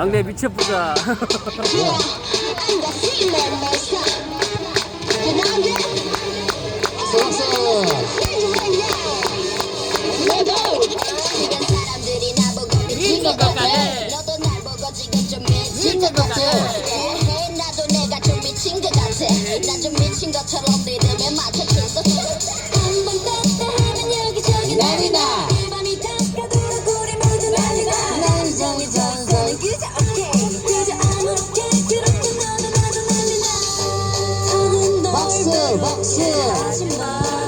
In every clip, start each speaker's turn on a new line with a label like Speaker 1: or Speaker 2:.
Speaker 1: 당대 미쳐보자
Speaker 2: 미친 것 같아 미친 밴드
Speaker 3: 박수.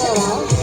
Speaker 3: Hello.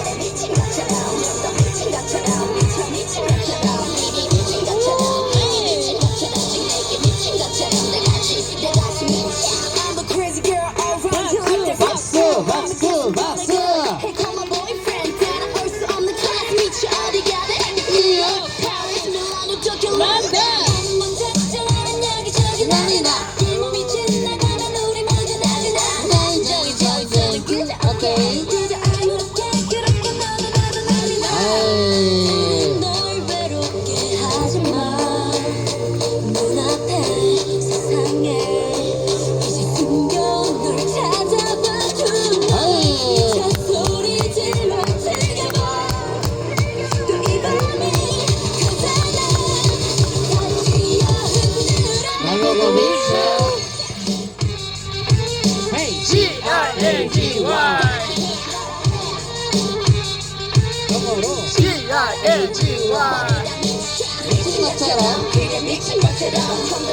Speaker 2: 미친 것처럼 미친 것처럼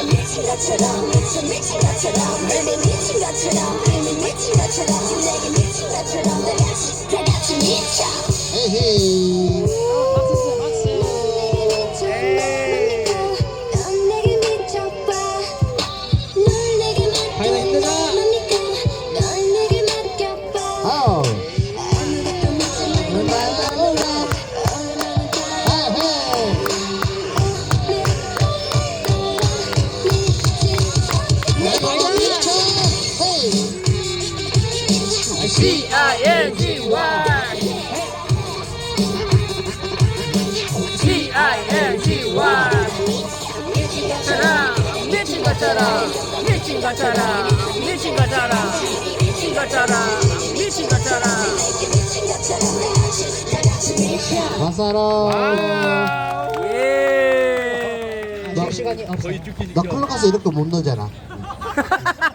Speaker 2: 미친 것처럼 미친 것처럼 미친 것처럼 내게 미친 것처럼 내 같이 다 같이 미쳐
Speaker 3: 나 직전. 클럽 예. 가서 이렇게 못 넣잖아.